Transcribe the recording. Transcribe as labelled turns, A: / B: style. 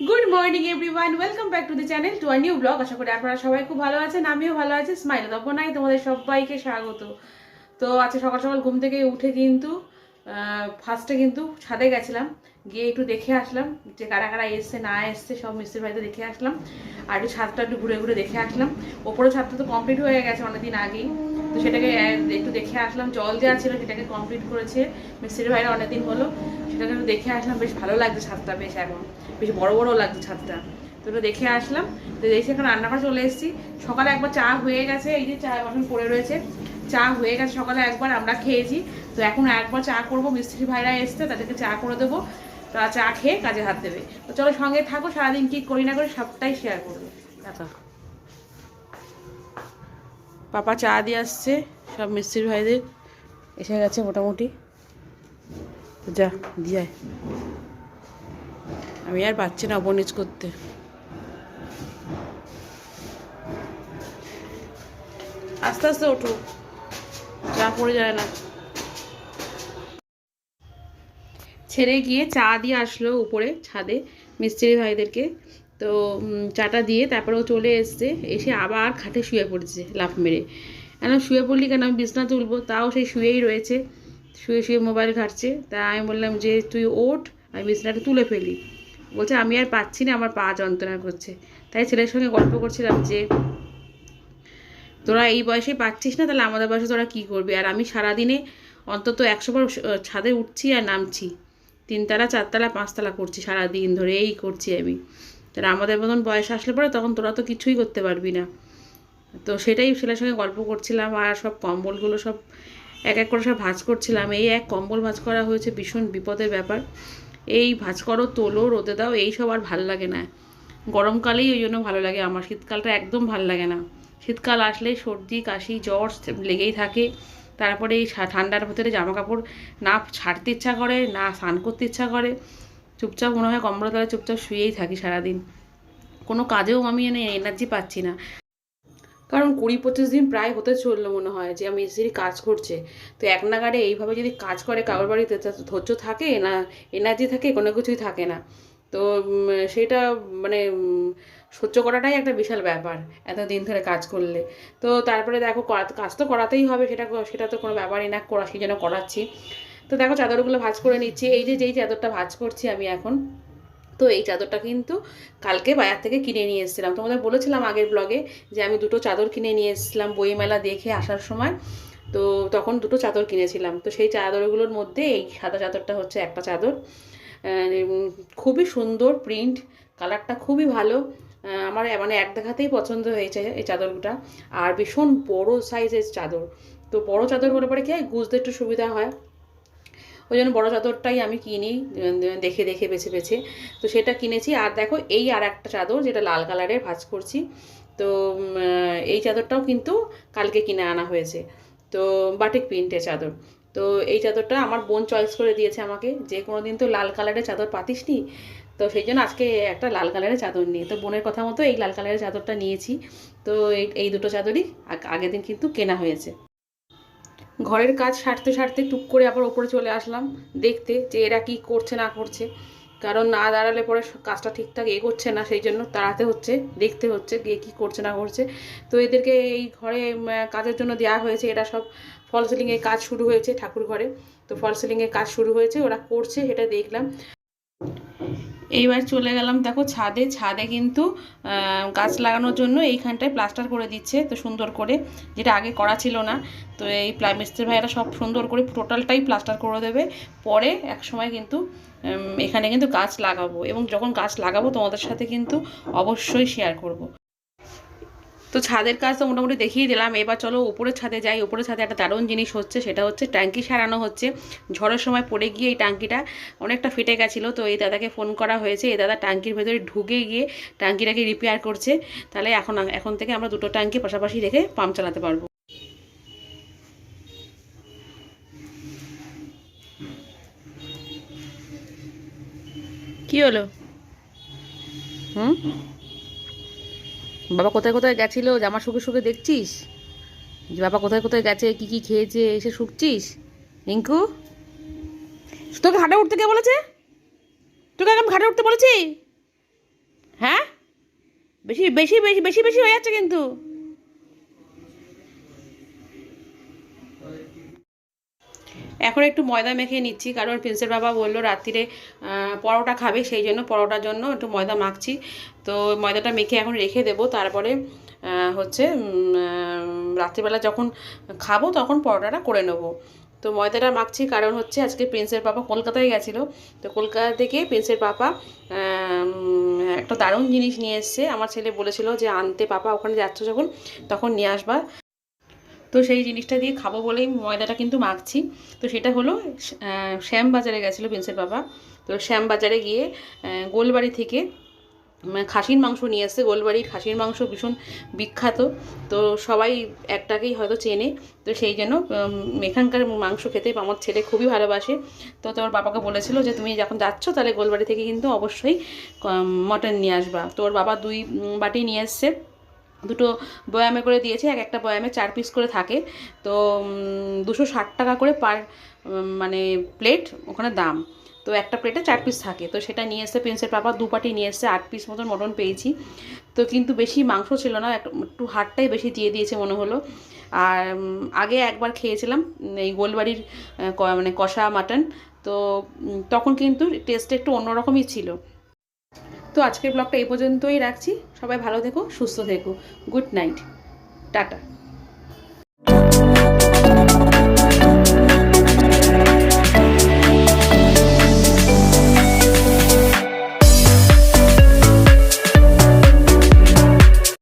A: Good morning everyone welcome back to the channel to our new vlog আশা করি আপনারা সবাই খুব ভালো আছেন, আমিও ভালো আছি। স্মাইল তপনাই তোমাদের সবাইকে স্বাগত। তো আজকে সকাল সকাল ঘুম থেকে উঠে কিন্তু ফার্স্টে কিন্তু ছাদে গেছিলাম, গিয়ে একটু দেখে আসলাম যে কারা কারা এসছে, না এসছে, সব মিস্ত্রির বাড়িতে দেখে আসলাম। আর একটু ছাদটা একটু ঘুরে ঘুরে দেখে আসলাম। ওপরে ছাদটা তো কমপ্লিট হয়ে গেছে অনেকদিন আগেই। তো সেটাকে একটু দেখে আসলাম। জল দেওয়া ছিল, সেটাকে কমপ্লিট করেছে। মিস্ত্রির ভাইরা অনেকদিন হলো। সেটাকে একটু দেখে আসলাম, বেশ ভালো লাগছে ছাদটা, বেশ এখন, বেশ বড় বড় লাগছে ছাদটা। তো ওটা দেখে আসলাম। তো দেখছি এখন রান্নাঘর চলে এসেছি। সকালে একবার চা হয়ে গেছে, এই যে চা বাসন পড়ে রয়েছে। চা হয়ে গেছে সকালে একবার, আমরা খেয়েছি। তো এখন একবার চা করব, মিস্ত্রি ভাইরা এসছে, তাদেরকে চা করে দেবো। তারা চা খেয়ে কাজে হাত দেবে। তো চলো সঙ্গে থাকো, সারাদিন কি করি না করি সবটাই শেয়ার করব। দেখা পাপা চা দিয়ে আসছে, সব মিস্ত্রি ভাইদের। এসে গেছে মোটামুটি। যা, দিয়ে আমি আর পাচ্ছি না নিচ করতে। আস্তে আস্তে ওঠো। চা পড়ে যায় না। ছেড়ে গিয়ে চা দিয়ে আসলো উপরে ছাদে মিস্ত্রি ভাইদেরকে। তো চাটা দিয়ে তারপরে ও চলে এসছে, এসে আবার খাটে শুয়ে পড়েছে লাফ মেরে। কেন শুয়ে পড়লি কেন? আমি বিছনা তুলবো। তাও সেই শুয়েই রয়েছে। শুয়ে শুয়ে মোবাইল ঘাটছে। তা আমি বললাম যে, তুই ওঠ, আমি বিছনাটা তুলে ফেলি। বলছে, আমি আর পাচ্ছি না, আমার পা যন্ত্রণা করছে। তাই ছেলের সঙ্গে গল্প করছিলাম যে, তোরা এই বয়সে পাচ্ছিস না, তাহলে আমাদের বয়সে তোরা কী করবি? আর আমি সারাদিনে অন্তত একশো বার ছাদে উঠছি আর নামছি। তিনতলা, চারতলা, পাঁচতলা করছি সারাদিন ধরে এই করছি আমি। তাহলে আমাদের মতন বয়স আসলে পরে তখন তোরা তো কিছুই করতে পারবি না। তো সেটাই ছেলের সঙ্গে গল্প করছিলাম আর সব কম্বলগুলো সব এক এক করে সব ভাঁজ করছিলাম। এই এক কম্বল ভাঁজ করা হয়েছে ভীষণ বিপদের ব্যাপার। এই ভাঁজ করো, তোলো, রোদে দাও, এই সব আর ভালো লাগে না। গরমকালেই ওই জন্য ভালো লাগে, আমার শীতকালটা একদম ভালো লাগে না। শীতকাল আসলেই সর্দি, কাশি, জ্বর লেগেই থাকে। তারপরে এই ঠান্ডার ভেতরে জামা কাপড় না ছাড়তে ইচ্ছা করে, না স্নান করতে ইচ্ছা করে। চুপচাপ মনে হয় কম্বল তলায় চুপচাপ শুয়েই থাকি সারাদিন। কোনো কাজেও আমি এনে এনার্জি পাচ্ছি না। কারণ কুড়ি পঁচিশ দিন প্রায় হতে চলল মনে হয় যে আমি স্ত্রী কাজ করছে। তো এক নাগাড়ে এইভাবে যদি কাজ করে কারোর বাড়িতে ধৈর্য থাকে না এনার্জি থাকে, কোনো কিছুই থাকে না। তো সেটা মানে সহ্য করাটাই একটা বিশাল ব্যাপার এত দিন ধরে কাজ করলে। তো তারপরে দেখো, কাজ তো করাতেই হবে, সেটা সেটা তো কোনো ব্যাপারই না, করা, সেই জন্য করাচ্ছি। তো দেখো চাদরগুলো ভাজ করে নিচ্ছি। এই যে, যেই চাদরটা ভাজ করছি আমি এখন, তো এই চাদরটা কিন্তু কালকে বাজার থেকে কিনে নিয়ে এসেছিলাম। তোমাদের বলেছিলাম আগের ব্লগে যে আমি দুটো চাদর কিনে নিয়ে এসেছিলাম বইমেলা দেখে আসার সময়। তো তখন দুটো চাদর কিনেছিলাম। তো সেই চাদরগুলোর মধ্যে এই সাদা চাদরটা হচ্ছে একটা চাদর। খুবই সুন্দর প্রিন্ট কালারটা খুবই ভালো। আমার মানে এক দেখাতেই পছন্দ হয়েছে এই চাদরটা। আর ভীষণ বড় সাইজের চাদর। তো বড় চাদর হলে পরে কি হয়? গুজতে একটু সুবিধা হয়। ওই জন্য বড়ো চাদরটাই আমি কিনি দেখে দেখে বেছে বেছে। তো সেটা কিনেছি। আর দেখো, এই আর একটা চাদর যেটা লাল কালারের, ভাঁজ করছি। তো এই চাদরটাও কিন্তু কালকে কিনে আনা হয়েছে। তো, বাটিক প্রিন্টের চাদর। তো, এই চাদরটা আমার বোন চয়েস করে দিয়েছে আমাকে। যে কোনো দিন তো লাল কালারের চাদর পাতিস নি তো সেই জন্য আজকে একটা লাল কালারের চাদর নিয়ে। তো বোনের কথা মতো এই লাল কালারের চাদরটা নিয়েছি। তো এই দুটো চাদরই আগের দিন কিন্তু কেনা হয়েছে। ঘরের কাজ সারতে সারতে টুক করে আবার ওপরে চলে আসলাম দেখতে যে এরা কি করছে, না করছে। কারণ না দাঁড়ালে পরে কাজটা ঠিকঠাক এগোচ্ছে না, সেই জন্য তাড়াতে হচ্ছে, দেখতে হচ্ছে কে কী করছে, না করছে। তো এদেরকে এই ঘরে কাজের জন্য দেওয়া হয়েছে, এরা সব ফল সিলিংয়ের কাজ শুরু হয়েছে ঠাকুর ঘরে। তো ফল সিলিংয়ের কাজ শুরু হয়েছে, ওরা করছে, সেটা দেখলাম। এইবার চলে গেলাম, দেখো ছাদে ছাদে কিন্তু গাছ লাগানোর জন্য এইখানটায় প্লাস্টার করে দিচ্ছে, তো সুন্দর করে, যেটা আগে করা ছিল না, তো এই মিস্ত্রি ভাইয়েরা সব সুন্দর করে টোটালটাই প্লাস্টার করে দেবে, পরে এক সময় কিন্তু এখানে কিন্তু গাছ লাগাবো, এবং যখন গাছ লাগাবো তোমাদের সাথে কিন্তু অবশ্যই শেয়ার করব। তো ছাদের কাজ তো মোটামুটি দেখিয়ে দিলাম। এবার চলো উপরের ছাদে যাই। উপরের ছাদে একটা দারুণ জিনিস হচ্ছে, সেটা হচ্ছে ট্যাঙ্কি সারানো হচ্ছে। ঝড়ের সময় পড়ে গিয়ে এই ট্যাঙ্কিটা অনেকটা ফেটে গেছিল, তো এই দাদাকে ফোন করা হয়েছে। এই দাদা ট্যাঙ্কির ভেতরে ঢুকে গিয়ে ট্যাঙ্কিটাকে রিপেয়ার করছে। তাহলে এখন এখন থেকে আমরা দুটো ট্যাঙ্কি পাশাপাশি রেখে পাম্প চালাতে পারব। কি হলো? হুম? বাবা কোথায় কোথায় গেছিল? জামা শুকে শুকে দেখছিস? যে বাবা কোথায় কোথায় গেছে, কি কি খেয়েছে, এসে শুকছিস? রিঙ্কু? তোকে ঘাটে উঠতে কে বলেছে? তোকে আমি ঘাটে উঠতে বলেছি? হ্যাঁ? বেশি বেশি বেশি বেশি বেশি হয়ে যাচ্ছে কিন্তু। এখন একটু ময়দা মেখে নিচ্ছি, কারণ প্রিন্সের বাবা বলল রাত্রিরে পরোটা খাবে, সেই জন্য পরোটার জন্য একটু ময়দা মাখছি। তো ময়দাটা মেখে এখন রেখে দেবো, তারপরে হচ্ছে রাত্রিবেলা যখন খাব তখন পরোটাটা করে নেব। তো ময়দাটা মাখছি কারণ হচ্ছে আজকে প্রিন্সের পাপা কলকাতায় গেছিল, তো কলকাতা থেকে প্রিন্সের পাপা একটা দারুণ জিনিস নিয়ে এসছে। আমার ছেলে বলেছিল যে, আনতে পাপা, ওখানে যাচ্ছ যখন, তখন নিয়ে আসবা। তো সেই জিনিসটা দিয়ে খাব বলেই ময়দাটা কিন্তু মাখছি। তো সেটা হলো শ্যাম বাজারে গেছিল প্রিন্সের বাবা। তো শ্যাম বাজারে গিয়ে গোলবাড়ি থেকে খাসির মাংস নিয়ে আসছে গোলবাড়ির খাসির মাংস ভীষণ বিখ্যাত। তো সবাই একটাকেই হয়তো চেনে। তো সেই জন্য এখানকার মাংস খেতে আমার ছেলে খুবই ভালোবাসে। তো তোর বাবাকে বলেছিল যে, তুমি যখন যাচ্ছ, তাহলে গোলবাড়ি থেকে কিন্তু অবশ্যই মটন নিয়ে আসবা। তোর বাবা দুই বাটি নিয়ে এসছে। দুটো বয়ামে করে দিয়েছে, এক একটা বয়ামে চার পিস করে থাকে। তো দুশো ষাট টাকা করে পার মানে প্লেট ওখানে দাম। তো একটা প্লেটে চার পিস থাকে। তো সেটা নিয়ে এসে প্রিন্সের পাপা দু পাটি নিয়ে এসে আট পিস মতন মটন পেয়েছি। তো কিন্তু বেশি মাংস ছিল না, একটু হাড়টাই বেশি দিয়ে দিয়েছে মনে হলো। আর আগে একবার খেয়েছিলাম এই গোলবাড়ির মানে কষা মাটন। তো তখন কিন্তু টেস্টটা একটু অন্যরকমই ছিল। তো আজকের ব্লগটা এই পর্যন্তই রাখছি। সবাই ভালো থেকো সুস্থ থেকো। Good night tata